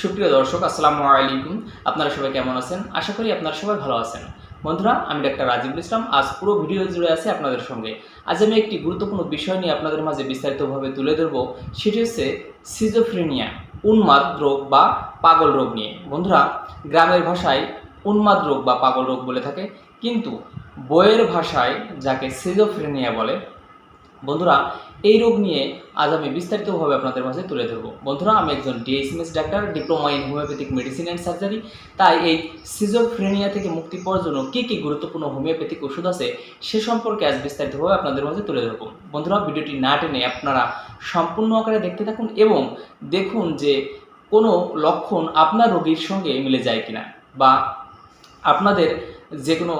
সুপ্রিয় দর্শক, আসসালামু আলাইকুম। আপনারা সবাই কেমন আছেন? আশা করি আপনারা সবাই ভালো আছেন। বন্ধুরা, আমি ডাক্তার রাজিবুল ইসলাম। আজ পুরো ভিডিও জুড়ে আছি আপনাদের সঙ্গে। আজ আমি একটি গুরুত্বপূর্ণ বিষয় নিয়ে আপনাদের মাঝে বিস্তারিতভাবে তুলে ধরবো। সেটি হচ্ছে সিজোফ্রেনিয়া উন্মাদ রোগ বা পাগল রোগ নিয়ে। বন্ধুরা, গ্রামের ভাষায় উন্মাদ রোগ বা পাগল রোগ বলে থাকে। কিন্তু বইয়ের ভাষায় যাকে সিজোফ্রেনিয়া বলে বন্ধুরা, এই রোগ নিয়ে আজ আমি বিস্তারিতভাবে আপনাদের মাঝে তুলে ধরবো। বন্ধুরা, আমি একজন DSMS doctor, diploma in homeopathic medicine and surgery. তাই এই সিজোফ্রেনিয়া থেকে মুক্তি পাওয়ার জন্য কী কী গুরুত্বপূর্ণ হোমিওপ্যাথিক ওষুধ আছে, সে সম্পর্কে আজ বিস্তারিতভাবে আপনাদের মাঝে তুলে ধরবো। বন্ধুরা, ভিডিওটি না টেনে আপনারা সম্পূর্ণ আকারে দেখতে থাকুন এবং দেখুন যে কোনো লক্ষণ আপনার রোগীর সঙ্গে মিলে যায় কিনা বা আপনাদের যে কোনো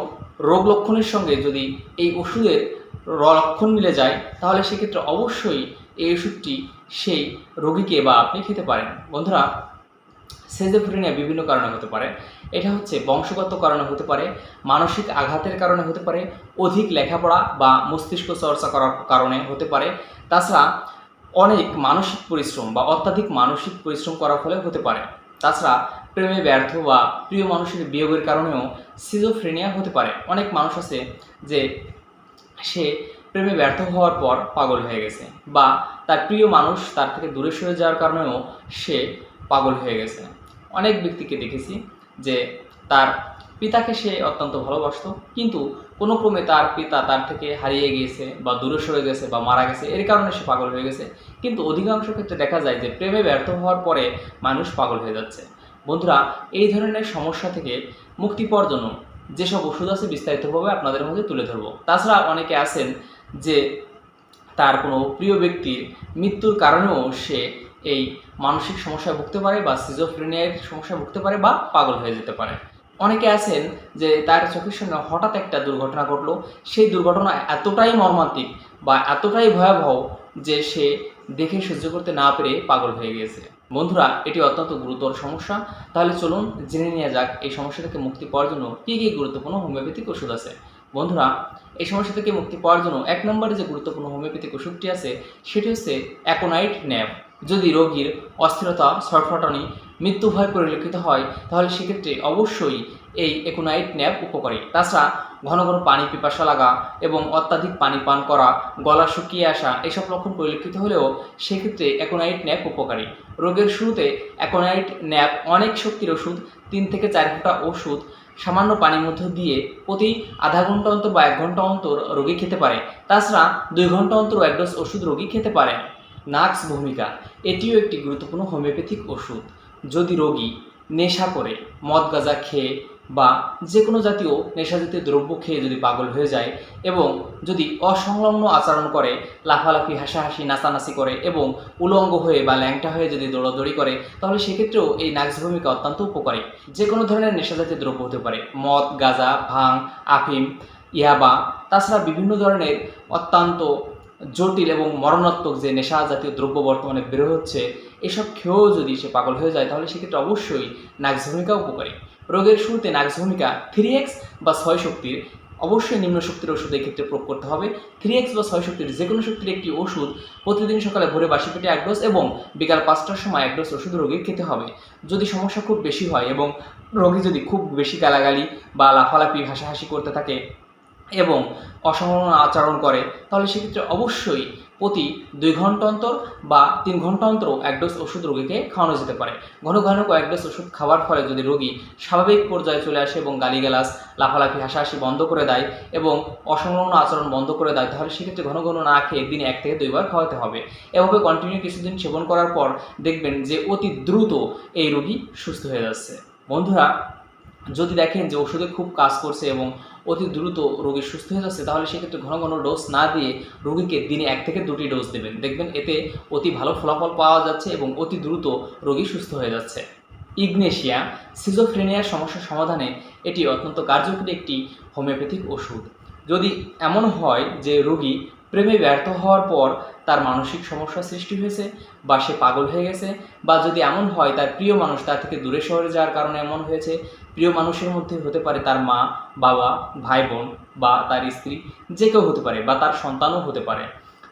রোগ লক্ষণের সঙ্গে যদি এই ওষুধের লক্ষণ মিলে যায়, তাহলে সেক্ষেত্রে অবশ্যই এই ওষুধটি সেই রোগীকে বা আপনি খেতে পারেন। বন্ধুরা, সেজোফ্রেনিয়া বিভিন্ন কারণে হতে পারে। এটা হচ্ছে বংশগত কারণে হতে পারে, মানসিক আঘাতের কারণে হতে পারে, অধিক লেখাপড়া বা মস্তিষ্ক চর্চা করার কারণে হতে পারে। তাছাড়া অনেক মানসিক পরিশ্রম বা অত্যাধিক মানসিক পরিশ্রম করার ফলে হতে পারে। তাছাড়া প্রেমে ব্যর্থ বা প্রিয় মানুষের বিয়োগের কারণেও সিজোফ্রেনিয়া হতে পারে। অনেক মানুষ আছে যে সে প্রেমে ব্যর্থ হওয়ার পর পাগল হয়ে গেছে বা তার প্রিয় মানুষ তার থেকে দূরে সরে যাওয়ার কারণেও সে পাগল হয়ে গেছে। অনেক ব্যক্তিকে দেখেছি যে তার পিতাকে সে অত্যন্ত ভালোবাসতো, কিন্তু কোনো ক্রমে তার পিতা তার থেকে হারিয়ে গিয়েছে বা দূরে সরে গেছে বা মারা গেছে, এর কারণে সে পাগল হয়ে গেছে। কিন্তু অধিকাংশ ক্ষেত্রে দেখা যায় যে প্রেমে ব্যর্থ হওয়ার পরে মানুষ পাগল হয়ে যাচ্ছে। বন্ধুরা, এই ধরনের সমস্যা থেকে মুক্তি পাওয়ার জন্য যেসব ওষুধ আছে বিস্তারিতভাবে আপনাদের মধ্যে তুলে ধরবো। তাছাড়া অনেকে আছেন যে তার কোনো প্রিয় ব্যক্তির মৃত্যুর কারণেও সে এই মানসিক সমস্যায় ভুগতে পারে বা সিজোফ্রেনিয়ার সমস্যায় ভুগতে পারে বা পাগল হয়ে যেতে পারে। অনেকে আছেন যে তার চোখের সামনে হঠাৎ একটা দুর্ঘটনা ঘটলো, সেই দুর্ঘটনা এতটাই মর্মান্তিক বা এতটাই ভয়াবহ যে সে দেখে সহ্য করতে না পেরে পাগল হয়ে গিয়েছে বন্ধুরা, এটি অত্যন্ত গুরুতর সমস্যা। তাহলে চলুন জেনে নেওয়া যাক, এই সমস্যা থেকে মুক্তি পাওয়ার জন্য কী কী গুরুত্বপূর্ণ হোমিওপ্যাথিক ওষুধ আছে। বন্ধুরা, এই সমস্যা থেকে মুক্তি পাওয়ার জন্য এক নম্বরে যে গুরুত্বপূর্ণ হোমিওপ্যাথিক ওষুধটি আছে, সেটি হচ্ছে অ্যাকোনাইট ন্যাপ যদি রোগীর অস্থিরতা ছটফটানি মৃত্যু ভয় পরিলক্ষিত হয়, তাহলে সেক্ষেত্রে অবশ্যই এই একোনাইট ন্যাপ উপকারী। তাছাড়া ঘন ঘন পানি পিপাসা লাগা এবং অত্যাধিক পানি পান করা, গলা শুকিয়ে আসা, এসব লক্ষণ পরিলক্ষিত হলেও সেক্ষেত্রে অ্যাকোনাইট ন্যাপ উপকারী। রোগের শুরুতে অ্যাকোনাইট ন্যাপ অনেক শক্তির ওষুধ, তিন থেকে চার ঘণ্টা ওষুধ, সামান্য পানির মধ্যে দিয়ে প্রতি আধা ঘণ্টা অন্তর বা এক ঘণ্টা অন্তর রোগী খেতে পারে। তাছাড়া দুই ঘণ্টা অন্তর এক ডোজ ওষুধ রোগী খেতে পারে। নাক্স ভূমিকা, এটিও একটি গুরুত্বপূর্ণ হোমিওপ্যাথিক ওষুধ। যদি রোগী নেশা করে, মদ গাঁজা খেয়ে বা যে কোনো জাতীয় নেশাজাতীয় দ্রব্য খেয়ে যদি পাগল হয়ে যায় এবং যদি অসংলগ্ন আচরণ করে, লাফালাফি, হাসাহাসি, নাচানাচি করে এবং উলঙ্গ হয়ে বা ল্যাংটা হয়ে যদি দৌড়াদৌড়ি করে, তাহলে সেক্ষেত্রেও এই নাক্স ভূমিকা অত্যন্ত উপকারী। যে কোনো ধরনের নেশাজাতীয় দ্রব্য হতে পারে, মদ, গাঁজা, ভাং, আফিম, ইয়াবা, তাছাড়া বিভিন্ন ধরনের অত্যন্ত জটিল এবং মরণাত্মক যে নেশা জাতীয় দ্রব্য বর্তমানে বের হচ্ছে, এসব খেয়েও যদি সে পাগল হয়ে যায়, তাহলে সেক্ষেত্রে অবশ্যই নাক্স ভূমিকা উপকারী। রোগের শুরুতে নাক্স ভূমিকা থ্রি এক্স বা ছয় শক্তির, অবশ্যই নিম্ন শক্তির ওষুধের ক্ষেত্রে প্রয়োগ করতে হবে। থ্রি এক্স বা ছয় শক্তির যে কোনো শক্তির একটি ওষুধ প্রতিদিন সকালে ভোরে বাসি পেটে এক ডোজ এবং বিকাল পাঁচটার সময় এক ডোজ ওষুধ রোগীর খেতে হবে। যদি সমস্যা খুব বেশি হয় এবং রোগী যদি খুব বেশি গালাগালি বা লাফালাফি, হাসাহাসি করতে থাকে এবং অসংলগ্ন আচরণ করে, তাহলে সেক্ষেত্রে অবশ্যই প্রতি দুই ঘণ্টা অন্তর বা তিন ঘণ্টা অন্তর এক ডোজ ওষুধ রোগীকে খাওয়ানো যেতে পারে। ঘন ঘন কয়েক ডোজ ওষুধ খাওয়ার ফলে যদি রোগী স্বাভাবিক পর্যায়ে চলে আসে এবং গালিগালাজ, লাফালাফি, হাসাহাসি বন্ধ করে দেয় এবং অসংলগ্ন আচরণ বন্ধ করে দেয়, তাহলে সেক্ষেত্রে ঘন ঘন না খেয়ে দিনে এক থেকে দুইবার খাওয়াতে হবে। এভাবে কন্টিনিউ কিছুদিন সেবন করার পর দেখবেন যে অতি দ্রুত এই রোগী সুস্থ হয়ে যাচ্ছে। বন্ধুরা যদি দেখেন যে ওষুধে খুব কাজ করছে এবং অতি দ্রুত রোগী সুস্থ হয়ে যাচ্ছে, তাহলে সেক্ষেত্রে ঘন ঘন ডোজ না দিয়ে রোগীকে দিনে এক থেকে দুটি ডোজ দেবেন। দেখবেন এতে অতি ভালো ফলাফল পাওয়া যাচ্ছে এবং অতি দ্রুত রোগী সুস্থ হয়ে যাচ্ছে। ইগনেশিয়া সিজোফ্রেনিয়ার সমস্যার সমাধানে এটি অত্যন্ত কার্যকরী একটি হোমিওপ্যাথিক ওষুধ। যদি এমন হয় যে রোগী প্রেমে ব্যর্থ হওয়ার পর তার মানসিক সমস্যা সৃষ্টি হয়েছে, বা সে পাগল হয়ে গেছে, বা যদি এমন হয় তার প্রিয় মানুষ তার থেকে দূরে শহরে যাওয়ার কারণে এমন হয়েছে। প্রিয় মানুষের মধ্যে হতে পারে তার মা, বাবা, ভাই বোন, বা তার স্ত্রী, যে কেউ হতে পারে, বা তার সন্তানও হতে পারে।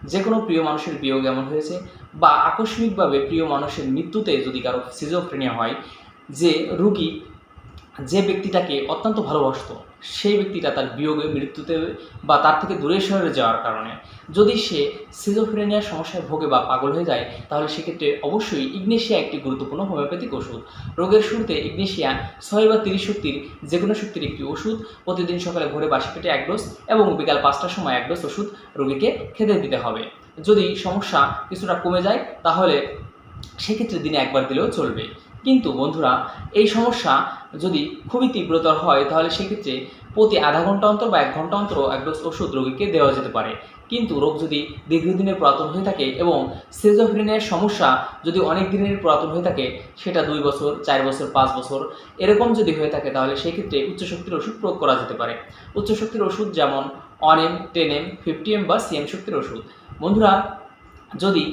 যে কোনো প্রিয় মানুষের বিয়োগ এমন হয়েছে, বা আকস্মিকভাবে প্রিয় মানুষের মৃত্যুতে যদি কারও সিজোফ্রেনিয়া হয়, যে রুগী যে ব্যক্তিটাকে অত্যন্ত ভালোবাসত, সেই ব্যক্তিটা তার বিয়োগে মৃত্যুতে বা তার থেকে দূরে সরে যাওয়ার কারণে। যদি সে সিজোফ্রেনিয়ার সমস্যায় ভোগে বা পাগল হয়ে যায়, তাহলে সেক্ষেত্রে অবশ্যই ইগনেশিয়া একটি গুরুত্বপূর্ণ হোমিওপ্যাথিক ওষুধ। রোগের শুরুতে ইগনেশিয়া ছয় বা তিরিশ শক্তির যে কোনো শক্তির একটি ওষুধ। প্রতিদিন সকালে ভোরে বাসি পেটে এক ডোজ এবং বিকাল পাঁচটার সময় এক ডোজ ওষুধ রোগীকে খেতে দিতে হবে। যদি সমস্যা কিছুটা কমে যায়, তাহলে সেক্ষেত্রে দিনে একবার দিলেও চলবে। কিন্তু বন্ধুরা, এই সমস্যা যদি খুবই তীব্রতর হয়, তাহলে সেক্ষেত্রে প্রতি আধা ঘণ্টা অন্তর বা এক ঘণ্টা অন্তর এক ডোজ ওষুধ রোগীকে দেওয়া যেতে পারে। কিন্তু রোগ যদি দীর্ঘদিনের পুরাতন হয়ে থাকে এবং সেজোফ্রেনিয়ার সমস্যা যদি অনেক দিনের পুরাতন হয়ে থাকে, সেটা দুই বছর, চার বছর, পাঁচ বছর, এরকম যদি হয়ে থাকে, তাহলে সেই ক্ষেত্রে উচ্চ শক্তির ওষুধ প্রয়োগ করা যেতে পারে। উচ্চ শক্তির ওষুধ যেমন one M ten M fifty M বা সিএম শক্তির ওষুধ। বন্ধুরা, যদি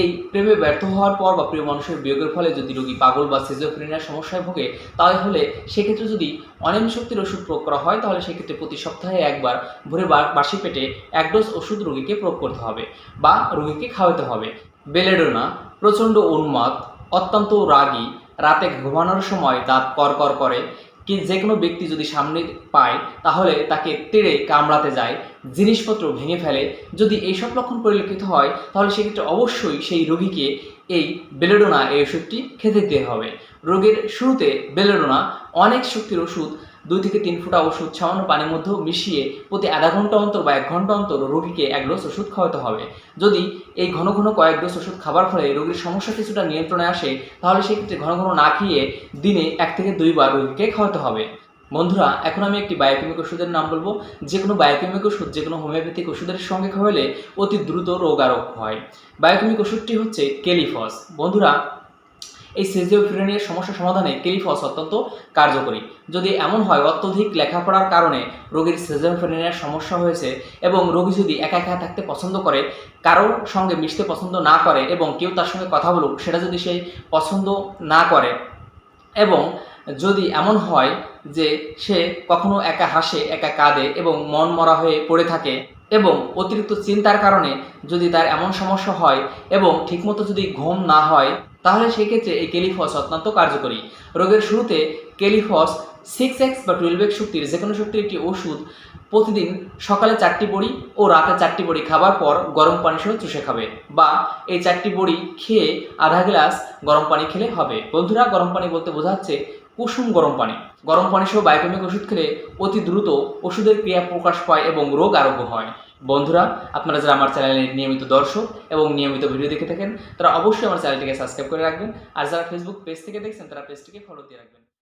এই প্রেমে ব্যর্থ হওয়ার পর বা প্রিয় মানুষের বিয়োগের ফলে যদি রোগী পাগল বা সিজোফ্রেনিয়ার সমস্যায় ভোগে, তাহলে সেক্ষেত্রে যদি অনিম শক্তির ওষুধ প্রয়োগ করা হয়, তাহলে সেক্ষেত্রে প্রতি সপ্তাহে একবার ভোরে বাসি পেটে এক ডোজ ওষুধ রোগীকে প্রয়োগ করতে হবে বা রোগীকে খাওয়াতে হবে। বেলেডোনা, প্রচণ্ড উন্মাদ, অত্যন্ত রাগী, রাতে ঘুমানোর সময় দাঁত করকর করে কি যে কোনো ব্যক্তি যদি সামনে পায়, তাহলে তাকে তেড়ে কামড়াতে যায়, জিনিসপত্র ভেঙে ফেলে। যদি এইসব লক্ষণ পরিলক্ষিত হয়, তাহলে সেক্ষেত্রে অবশ্যই সেই রোগীকে এই বেলেডোনা এই ওষুধটি খেতে দিতে হবে। রোগের শুরুতে বেলেডোনা অনেক শক্তির ওষুধ দুই থেকে তিন ফুটা ওষুধ সামান্য পানির মধ্যে মিশিয়ে প্রতি আধা ঘণ্টা অন্তর বা এক ঘণ্টা অন্তর রোগীকে এক ডোজ ওষুধ খাওয়াতে হবে। যদি এই ঘন ঘন কয়েক ডোজ ওষুধ খাবার ফলে রোগীর সমস্যা কিছুটা নিয়ন্ত্রণে আসে, তাহলে সেক্ষেত্রে ঘন ঘন না খেয়ে দিনে এক থেকে দুইবার রোগীকে খাওয়াতে হবে। বন্ধুরা, এখন আমি একটি বায়োকেমিক ওষুধের নাম বলব। যে কোনো বায়োকেমিক ওষুধ যে কোনো হোমিওপ্যাথিক ওষুধের সঙ্গে খাওয়ালে অতি দ্রুত রোগ আরোগ্য হয়। বায়োকেমিক ওষুধটি হচ্ছে কেলিফস। বন্ধুরা এই সেজিওফ্রেনিয়ার সমস্যা সমাধানে কেলিফস অত্যন্ত কার্যকরী। যদি এমন হয়, অত্যধিক লেখাপড়ার কারণে রোগীর সেজিওফ্রেনিয়ার সমস্যা হয়েছে এবং রোগী যদি একা একা থাকতে পছন্দ করে, কারোর সঙ্গে মিশতে পছন্দ না করে এবং কেউ তার সঙ্গে কথা বলুক, সেটা যদি সে পছন্দ না করে এবং যদি এমন হয় যে সে কখনো একা হাসে, একা কাঁদে এবং মন মরা হয়ে পড়ে থাকে এবং অতিরিক্ত চিন্তার কারণে যদি তার এমন সমস্যা হয় এবং ঠিকমতো যদি ঘুম না হয় তাহলে সেক্ষেত্রে এই কেলিফস অত্যন্ত কার্যকরী। রোগের শুরুতে কেলিফস সিক্স এক্স বা টুয়েলভ এক্স শক্তির যে কোনো শক্তির একটি ওষুধ প্রতিদিন সকালে চারটি বড়ি ও রাতে চারটি বড়ি খাবার পর গরম পানি সহ চুষে খাবে বা এই চারটি বড়ি খেয়ে আধা গ্লাস গরম পানি খেলে হবে। বন্ধুরা, গরম পানি বলতে বোঝাচ্ছে কুসুম গরম পানি। গরম পানি সহ বায়োকেমিক ওষুধ খেলে অতি দ্রুত ওষুধের ক্রিয়া প্রকাশ পায় এবং রোগ আরোগ্য হয়। বন্ধুরা, আপনারা যারা আমার চ্যানেলের নিয়মিত দর্শক এবং নিয়মিত ভিডিও দেখে থাকেন, তারা অবশ্যই আমার চ্যানেলটিকে সাবস্ক্রাইব করে রাখবেন। আর যারা ফেসবুক পেজ থেকে দেখছেন, তারা পেজটিকে ফলো দিয়ে রাখবেন।